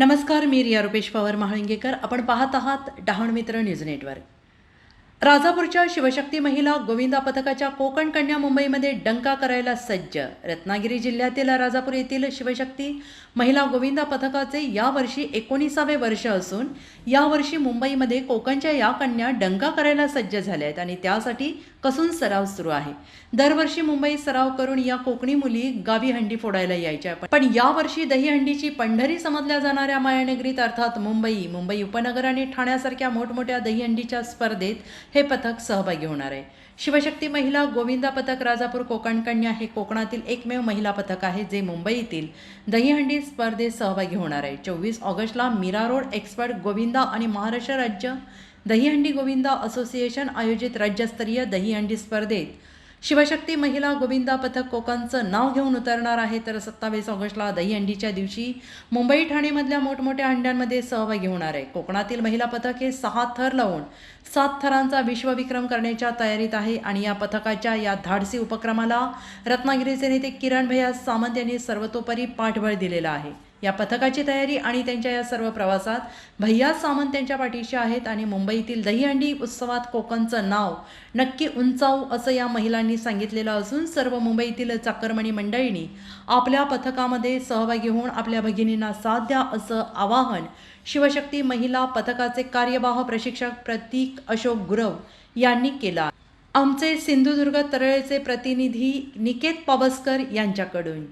नमस्कार मी रिया रुपेश पवार महाळिंगेकर. आपण पाहत आहात डहाणमित्र न्यूज नेटवर्क. राजापूरच्या शिवशक्ती महिला गोविंदा पथकाच्या कोकण कन्या मुंबईमध्ये डंका करायला सज्ज. रत्नागिरी जिल्ह्यातील राजापूर येथील शिवशक्ती महिला गोविंदा पथकाचे यावर्षी एकोणीसावे वर्ष असून यावर्षी मुंबईमध्ये कोकणच्या या कन्या डंका करायला सज्ज झाल्या आहेत आणि त्यासाठी कसून सराव सुरू आहे. दरवर्षी मुंबईत सराव करून या कोकणी मुली गावी हंडी फोडायला यायच्या. पण यावर्षी दहीहंडीची पंढरी समजल्या जाणाऱ्या मायानगरीत अर्थात मुंबई मुंबई उपनगर आणि ठाण्यासारख्या मोठमोठ्या दहीहंडीच्या स्पर्धेत हे पथक सहभागी होणार आहे. शिवशक्ती महिला गोविंदा पथक राजापूर कोकण कन्या हे कोकणातील एकमेव महिला पथक आहे जे मुंबईतील दहीहंडी स्पर्धेत सहभागी होणार आहे. चोवीस ऑगस्टला मीरा रोड एक्सपर्ट गोविंदा आणि महाराष्ट्र राज्य दहीहंडी गोविंदा असोसिएशन आयोजित राज्यस्तरीय दहीहंडी स्पर्धेत शिवशक्ती महिला गोविंदा पथक कोकणचं नाव घेऊन उतरणार आहे. तर सत्तावीस ऑगस्टला दहीहंडीच्या दिवशी मुंबई ठाणेमधल्या मोठमोठ्या हंड्यांमध्ये सहभागी होणार आहे. कोकणातील महिला पथक हे सहा थर लावून सात थरांचा विश्वविक्रम करण्याच्या तयारीत आहे आणि या पथकाच्या या धाडसी उपक्रमाला रत्नागिरीचे नेते किरण भैया सामंत यांनी सर्वतोपरी पाठबळ दिलेला आहे. या पथकाची तयारी आणि त्यांच्या या सर्व प्रवासात भैया सामंत त्यांच्या पाठीशी आहेत आणि मुंबईतील दहीहंडी उत्सवात कोकणचं नाव नक्की उंचावू असं या महिलांनी सांगितलेलं असून सर्व मुंबईतील चाकरमणी मंडळींनी आपल्या पथकामध्ये सहभागी होऊन आपल्या भगिनींना साथ द्या असं आवाहन शिवशक्ती महिला पथकाचे कार्यवाह प्रशिक्षक प्रतीक अशोक गुरव यांनी केलं आमचे सिंधुदुर्ग तरळेचे प्रतिनिधी निकेत पावसकर यांच्याकडून.